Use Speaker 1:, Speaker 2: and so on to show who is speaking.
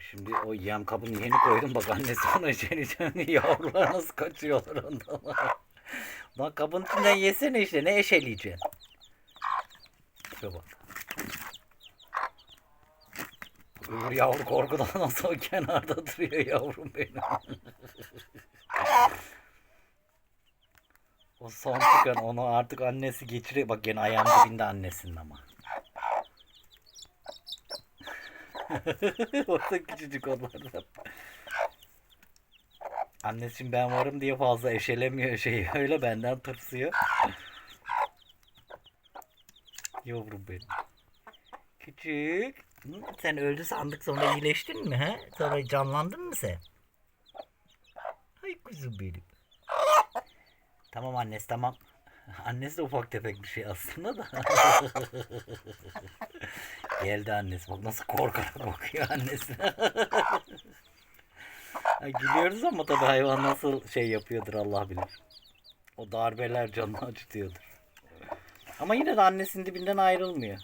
Speaker 1: Şimdi o yem kabını yeni koydum. Bak annesi ona eşeleyeceğim. Yavrular nasıl kaçıyorlar ondan. Lan kabın içinden yesene işte. Ne eşeleyeceksin? Şuna bak. Öbür yavru korkudan nasıl kenarda duruyor yavrum benim. o son çıkan onu artık annesi geçiriyor. Bak gene ayağın dibinde annesinin ama. Orada küçücük onlar da. Annesi ben varım diye fazla eşelemiyor şeyi. Öyle benden tırsıyor. Yavrum benim. Küçük. Hı, Sen öldü sandık sonra iyileştin mi he? Sonra canlandın mı sen? Ay kuzum benim. Tamam annesi tamam. Annesi de ufak tefek bir şey aslında da. Geldi annesi bak nasıl korkarak bakıyor annesi. Ha, Gülüyoruz ama tabii hayvan nasıl şey yapıyordur Allah bilir. O darbeler canını acıtıyordur. Ama yine de annesinin dibinden ayrılmıyor.